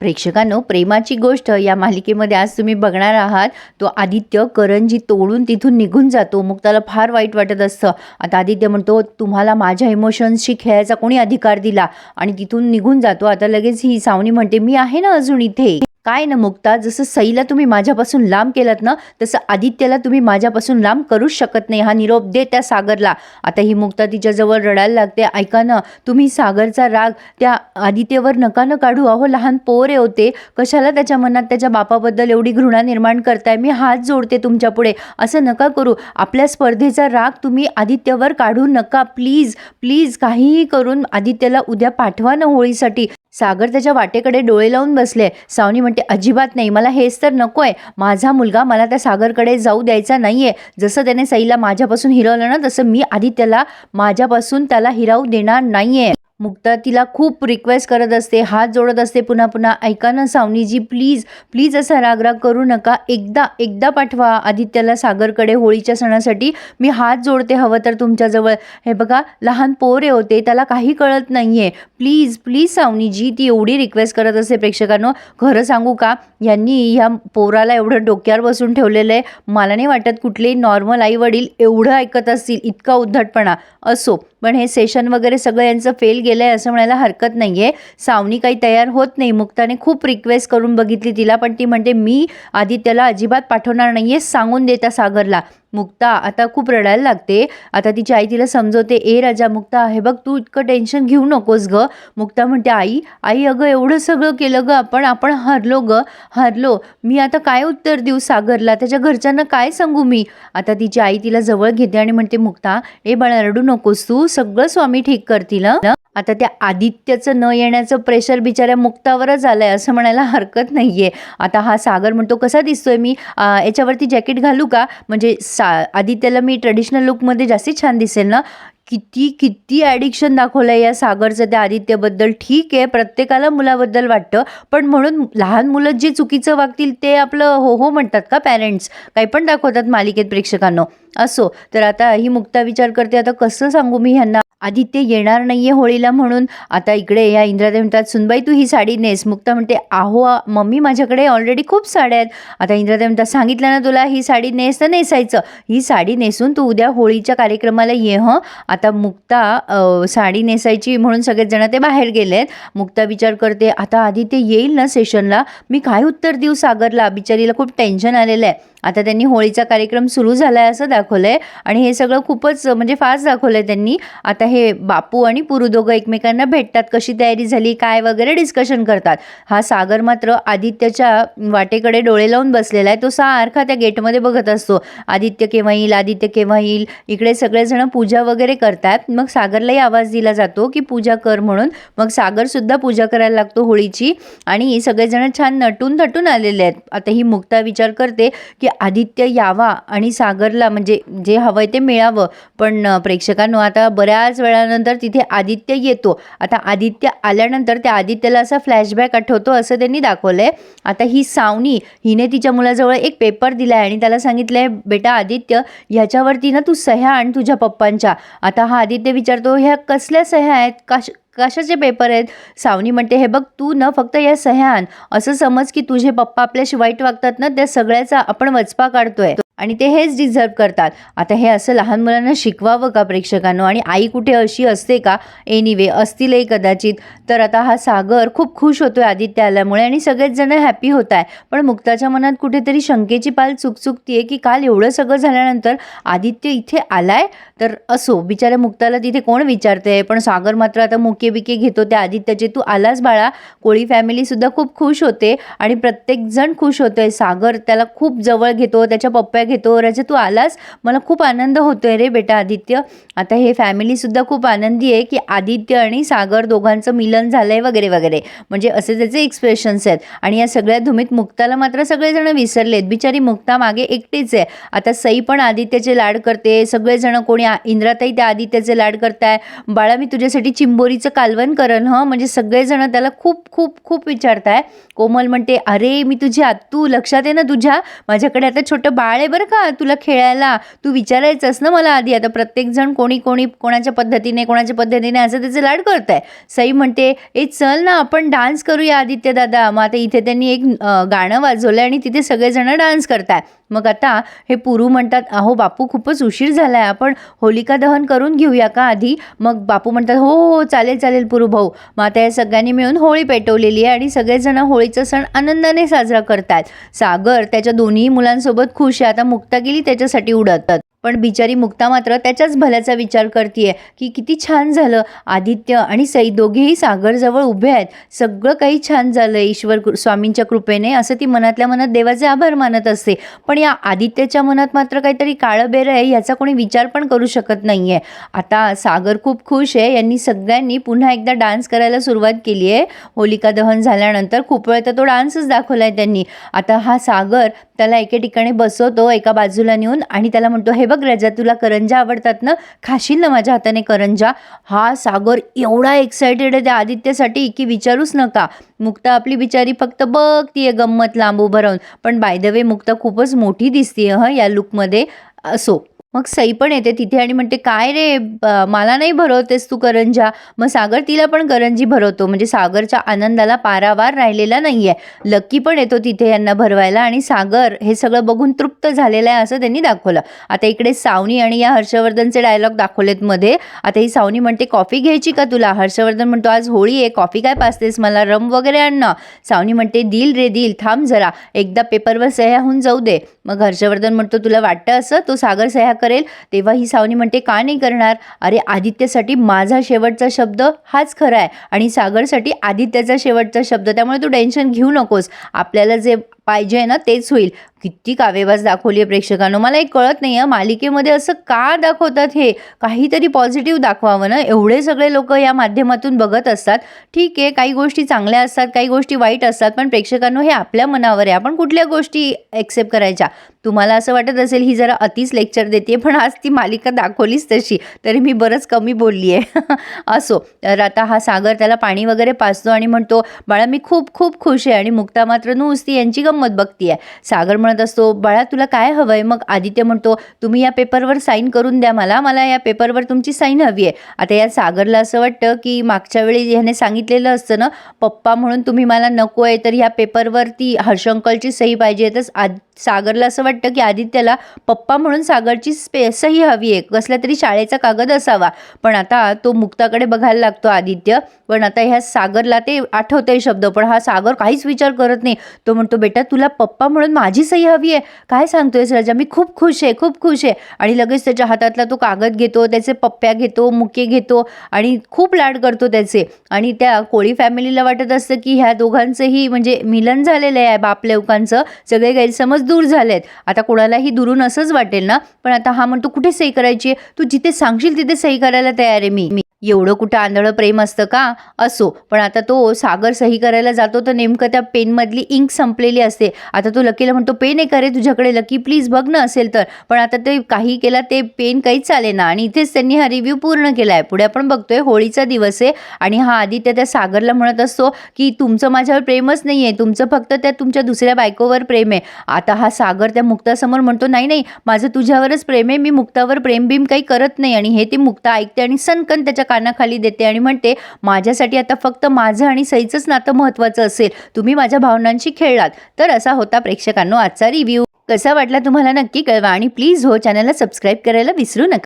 प्रेक्षकांनो प्रेमाची गोष्ट या मालिकेमध्ये आज तुम्ही बघणार आहात. तो आदित्य करंजी तोडून तिथून निघून जातो. मग त्याला फार वाईट वाटत असतं. आता आदित्य म्हणतो तुम्हाला माझ्या इमोशन्सशी खेळायचा कोणी अधिकार दिला? आणि तिथून निघून जातो. आता लगेच ही सावनी म्हणते मी आहे ना अजून इथे? काय ना मुक्ता जसं सईला तुम्ही माझ्यापासून लांब केलात ना तसं आदित्यला तुम्ही माझ्यापासून लांब करूच शकत नाही. हा निरोप दे त्या सागरला. आता ही मुक्ता तिच्याजवळ रडायला लागते. ऐका ना तुम्ही सागरचा राग त्या आदित्यवर नका न काढू. अहो लहान पोर होते कशाला त्याच्या मनात त्याच्या बापाबद्दल एवढी घृणा निर्माण करताय? मी हात जोडते तुमच्यापुढे. असं नका करू. आपल्या स्पर्धेचा राग तुम्ही आदित्यवर काढू नका. प्लीज प्लीज काहीही करून आदित्यला उद्या पाठवा ना होळीसाठी. सागर त्याच्या वाटेकडे डोळे लावून बसले. सावनी म्हणते अजिबात नाही मला हेच तर नको आहे माझा मुलगा मला त्या सागरकडे जाऊ द्यायचा नाही आहे जसं त्याने सईला माझ्यापासून हिरवलं ना तसं मी आधी त्याला माझ्यापासून त्याला हिरावू देणार नाही आहे मुक्ता तिला खूप रिक्वेस्ट करत असते हात जोडत असते. पुन्हा पुन्हा ऐका ना सावनीजी प्लीज प्लीज असा रागराग करू नका. एकदा एकदा पाठवा. आदित्याला सागरकडे होळीच्या सणासाठी मी हात जोडते हवं तर तुमच्याजवळ. हे बघा लहान पोरे होते त्याला काही कळत नाही आहे प्लीज प्लीज सावनीजी ती एवढी रिक्वेस्ट करत असते प्रेक्षकांनो. खरं सांगू का यांनी ह्या पोराला एवढं डोक्यावर बसून ठेवलेलं आहे. मला नाही वाटत कुठलेही नॉर्मल आई वडील एवढं ऐकत असतील. इतका उद्धटपणा. असो. पण हे सेशन वगैरे सगळं यांचं फेल गेलं आहे असं म्हणायला हरकत नाही आहे सावनी काही तयार होत नाही. मुक्ताने खूप रिक्वेस्ट करून बघितली तिला पण ती म्हणते मी आदित्यला अजिबात पाठवणार नाही आहे सांगून देता सागरला. मुक्ता आता खूप रडायला लागते. आता तिची आई तिला समजवते ए राजा मुक्ता आहे बघ तू इतकं टेन्शन घेऊ नकोस ग. मुक्ता म्हणते आई आई अगं एवढं सगळं केलं ग आपण आपण हरलो ग हरलो. मी आता काय उत्तर देऊ सागरला? त्याच्या घरच्यांना काय सांगू मी? आता तिची आई तिला जवळ घेते आणि म्हणते मुक्ता ए बाळा रडू नकोस तू. सगळं स्वामी ठीक करतील आता त्या आदित्यचं न येण्याचं प्रेशर बिचाऱ्या मुक्तावरच आलं आहे असं म्हणायला हरकत नाही आहे आता हा सागर म्हणतो कसा दिसतोय मी? याच्यावरती जॅकेट घालू का? म्हणजे सा आदित्यला मी ट्रेडिशनल लुकमध्ये जास्ती छान दिसेल ना? किती किती ॲडिक्शन दाखवलं आहे या सागरचं त्या आदित्यबद्दल. ठीक आहे प्रत्येकाला मुलाबद्दल वाटतं पण म्हणून लहान मुलं जे चुकीचं वागतील ते आपलं हो हो म्हणतात का पॅरेंट्स काही पण दाखवतात मालिकेत प्रेक्षकांना. असो तर आता ही मुक्ता विचार करते आता कसं सांगू मी ह्यांना? आदित्य येणार नाहीये होळीला म्हणून. आता इकडे या इंद्रादेवी म्हणतात सुनबाई तू ही साडी नेस. मुक्ता म्हणते आहो मम्मी माझ्याकडे ऑलरेडी खूप साड्या आहेत. आता इंद्रादेवी म्हणतात सांगितलं ना तुला ही साडी नेस तर नेसायचं. ही साडी नेसून तू उद्या होळीच्या कार्यक्रमाला ये हं. आता मुक्ता साडी नेसायची म्हणून सगळेजण ते बाहेर गेले आहेत मुक्ता विचार करते आता आदित्य येईल ना सेशनला मी काय उत्तर देऊ सागरला? बिचारीला खूप टेन्शन आलेलं आहे. आता त्यांनी होळीचा कार्यक्रम सुरू झाला आहे असं दाखवलं आहे आणि हे सगळं खूपच म्हणजे फास्ट दाखवलं आहे त्यांनी. आता हे बापू आणि पुरू दोघं एकमेकांना भेटतात. कशी तयारी झाली काय वगैरे डिस्कशन करतात. हा सागर मात्र आदित्यच्या वाटेकडे डोळे लावून बसलेला आहे. तो सारखा त्या गेटमध्ये बघत असतो. आदित्य केव्हा येईल आदित्य केव्हा येईल? इकडे सगळेजण पूजा वगैरे करतात. मग सागरलाही आवाज दिला जातो की पूजा कर म्हणून. मग सागरसुद्धा पूजा करायला लागतो होळीची. आणि सगळेजण छान नटून थटून आलेले आहेत. आता ही मुक्ता विचार करते की आदित्य यावा आणि सागरला म्हणजे जे हवं आहे ते मिळावं. पण प्रेक्षकांनो आता बऱ्याच वेळानंतर तिथे आदित्य येतो. आता आदित्य आल्यानंतर त्या आदित्यला असा फ्लॅशबॅक आठवतो असं त्यांनी दाखवलं आहे आता ही सावनी हिने तिच्या मुलाजवळ एक पेपर दिला आहे आणि त्याला सांगितलं आहे बेटा आदित्य ह्याच्यावरती ना तू सह्या आण तुझ्या पप्पांच्या. आता हा आदित्य विचारतो ह्या कसल्या सह्या आहेत? कश कशाचे पेपर आहेत? सावनी म्हणते हे बघ तू न फक्त या सह्यान असं समज की तुझे पप्पा आपल्याशी वाईट वागतात ना त्या सगळ्याचा आपण वचपा काढतोय. आणि ते हेच डिझर्व करतात. आता हे असं लहान मुलांना शिकवावं का प्रेक्षकांनो? आणि आई कुठे अशी असते का? एनिवे असतीलही कदाचित. तर आता हा सागर खूप खुश आहे आदित्य आल्यामुळे आणि सगळेच जण हॅपी होत आहे पण मुक्ताच्या मनात कुठेतरी शंकेची पाल चुकचुकतीये की काल एवढं सगळं झाल्यानंतर आदित्य इथे आलाय? तर असो बिचाऱ्या मुक्ताला तिथे कोण विचारते पण सागर मात्र आता मुके बिके घेतो त्या आदित्यचे. तू आलास बाळा. कोळी फॅमिलीसुद्धा खूप खुश होते आणि प्रत्येकजण खुश होतोय. सागर त्याला खूप जवळ घेतो. त्याच्या पप्प्या घेतो. राजा तू आलास? मला खूप आनंद होतोय रे बेटा आदित्य. आता हे फॅमिलीसुद्धा खूप आनंदी आहे की आदित्य आणि सागर दोघांचं मिलन झालंय वगैरे वगैरे. म्हणजे असे त्याचे एक्सप्रेशन्स आहेत. आणि या सगळ्या धुमीत मुक्ताला मात्र सगळेजण विसरलेत. बिचारी मुक्ता मागे एकटीच आहे. आता सई पण आदित्यचे लाड करते. सगळेजण कोणी इंद्राताई त्या आदित्याचे लाड करताय. बाळा मी तुझ्यासाठी चिंबोरीचं कालवण करन हं? म्हणजे सगळेजण त्याला खूप खूप खूप विचारताय. कोमल म्हणते अरे मी तुझी आत्तू लक्षात आहे ना तुझ्या? माझ्याकडे आता छोटं बाळ आहे बरं का? तुला खेळायला तू विचारायचंस ना मला आधी. आता प्रत्येकजण कोणी कोणी कोणाच्या पद्धतीने कोणाच्या पद्धतीने असं त्याचे लाड करत आहे सई म्हणते ए चल ना आपण डान्स करूया आदित्य दादा. मग आता इथे त्यांनी एक गाणं वाजवलं आणि तिथे सगळेजण डान्स करताय. मग आता हे पुरू म्हणतात अहो बापू खूपच उशीर झाला आहे आपण होलिका दहन करून घेऊया का आधी? मग बापू म्हणतात हो हो हो, चालेल चालेल पुरू भाऊ. मग आता या सगळ्यांनी मिळून होळी पेटवलेली आहे आणि सगळेजण होळीचा सण आनंदाने साजरा करतात सागर त्याच्या दोन्ही मुलांसोबत खुश आहे. आता मुक्ता गेली त्याच्यासाठी उडतात. पण बिचारी मुक्ता मात्र त्याच्याच भल्याचा विचार करते की किती छान झालं. आदित्य आणि सई दोघेही सागरजवळ उभे आहेत. सगळं काही छान झालं. ईश्वर कृ- स्वामींच्या कृपेने असं ती मनातल्या मनात देवाचे आभार मानत असते. पण या आदित्यच्या मनात मात्र काहीतरी काळंबेरं आहे याचा कोणी विचार पण करू शकत नाही आहे आता सागर खूप खुश आहे. यांनी सगळ्यांनी पुन्हा एकदा डान्स करायला सुरुवात केली आहे. होलिका दहन झाल्यानंतर खूप वेळ तर तो डान्सच दाखवला आहे त्यांनी. आता हा सागर त्याला एके ठिकाणी बसवतो एका बाजूला नेऊन आणि त्याला म्हणतो हे बघ राजा तुला करंजा आवडतात ना? खाशील ना माझ्या हाताने करंजा? हा सागर एवढा एक्सायटेड आहे त्या आदित्यसाठी की विचारूच नका. मुक्ता आपली बिचारी फक्त बघतीये गंमत लांब उभं राहून पण बाय द वे मुक्ता खूपच मोठी दिसतीये ह या लुकमध्ये असो. मग सई पण येते तिथे आणि म्हणते काय रे ब- मला नाही भरवतेस तू करंजा. मग सागर तिला पण करंजी भरवतो. म्हणजे सागरच्या आनंदाला पारावार राहिलेला नाही आहे लक्की पण येतो तिथे यांना भरवायला आणि सागर हे सगळं बघून तृप्त झालेलं आहे असं त्यांनी दाखवलं. आता इकडे सावनी आणि या हर्षवर्धनचे डायलॉग दाखवलेत मध्ये. आता ही सावनी म्हणते कॉफी घ्यायची का तुला? हर्षवर्धन म्हणतो आज होळी आहे. कॉफी काय पाचतेस मला रम वगैरे आण सावनी म्हणते दिल रे दिल थांब जरा. एकदा पेपरवर सह्या होऊन जाऊ दे. मग हर्षवर्धन म्हणतो तुला वाटतं असं? तो सागर सह्या करेल तेव्हा ही सावनी म्हणते का नाही करणार? अरे आदित्यसाठी माझा शेवटचा शब्द हाच खरा आहे आणि सागरसाठी आदित्याचा शेवटचा शब्द त्यामुळे तू टेन्शन घेऊ नकोस. आपल्याला जे पाहिजे ना तेच होईल. किती कावेबाज दाखवली आहे प्रेक्षकांनो. मला एक कळत नाही आहे मालिकेमध्ये असं का दाखवतात हे? काहीतरी पॉझिटिव्ह दाखवावं ना? एवढे सगळे लोक या माध्यमातून बघत असतात. ठीक आहे काही गोष्टी चांगल्या असतात काही गोष्टी वाईट असतात पण प्रेक्षकांनो हे आपल्या मनावर आहे. आपण कुठल्या गोष्टी ॲक्सेप्ट करायच्या? तुम्हाला असं वाटत असेल ही जरा अतिच लेक्चर देते पण आज ती मालिका दाखवलीच तशी तरी मी बरंच कमी बोलली आहे असो तर आता हा सागर त्याला पाणी वगैरे पाचतो आणि म्हणतो बाळा मी खूप खूप खुश आहे. आणि मुक्ता मात्र नुसती यांची गंमत बघतीये. सागर म्हणत असतो बाळा तुला काय हवंय? मग आदित्य म्हणतो तुम्ही या पेपरवर साईन करून द्या मला. मला या पेपरवर तुमची साईन हवी आहे. आता या सागरला असं वाटतं की मागच्या वेळी ह्याने सांगितलेलं असतं ना पप्पा म्हणून तुम्ही मला नको आहे तर ह्या पेपरवरती हर्षंकलची सही पाहिजे तर आद सागरला असं वाटतं की आदित्यला पप्पा म्हणून सागरची स्पेसही हवी आहे. कसल्या तरी शाळेचा कागद असावा. पण आता तो मुक्ताकडे बघायला लागतो आदित्य. पण आता ह्या सागरला ते आठवतंय शब्द. पण हा सागर काहीच विचार करत नाही. तो म्हणतो बेटा तुला पप्पा म्हणून माझी सही हवी आहे. काय सांगतोयस राजा? मी खूप खुश आहे खूप खुश आहे. आणि लगेच त्याच्या हातातला तो कागद घेतो त्याचे पप्प्या घेतो मुके घेतो आणि खूप लाड करतो त्याचे. आणि त्या कोळी फॅमिलीला वाटत असतं की ह्या दोघांचंही म्हणजे मिलन झालेलं आहे बाप लेवकांचं सगळे गैरसमज दूर झालेत. आता कोणालाही दुरून असंच वाटेल ना? पण आता हा म्हणतो कुठे सही करायची आहे? तू जिथे सांगशील तिथे सही करायला तयार आहे मी. मी एवढं कुठं आंधळं प्रेम असतं का? असो. पण आता तो सागर सही करायला जातो तर नेमकं त्या पेनमधली इंक संपलेली असते. आता तो लकीला म्हणतो पेन आहे का रे तुझ्याकडे? लकी प्लीज बघ ना असेल तर. पण आता ते काही केला ते पेन काहीच चाले ना. आणि इथेच त्यांनी हा रिव्ह्यू पूर्ण केला आहे पुढे आपण बघतोय होळीचा दिवस आहे. आणि हा आदित्य त्या सागरला म्हणत असतो की तुमचं माझ्यावर प्रेमच नाही आहे तुमचं फक्त त्या तुमच्या दुसऱ्या बायकोवर प्रेम आहे. आता हा सागर त्या मुक्तासमोर म्हणतो नाही नाही माझं तुझ्यावरच प्रेम आहे मी मुक्तावर प्रेमबीम काही करत नाही. आणि हे ती मुक्ता ऐकते आणि सनकन त्याच्या कानाखाली देते आणि म्हणते माझ्यासाठी आता फक्त माझं आणि सईचंच नातं महत्त्वाचं असेल. तुम्ही माझ्या भावनांशी खेळलात. तर असा होता प्रेक्षकांनो आजचा रिव्ह्यू कसा वाटला तुम्हाला नक्की कळवा आणि प्लीज हो चॅनलला सबस्क्राईब करायला विसरू नका.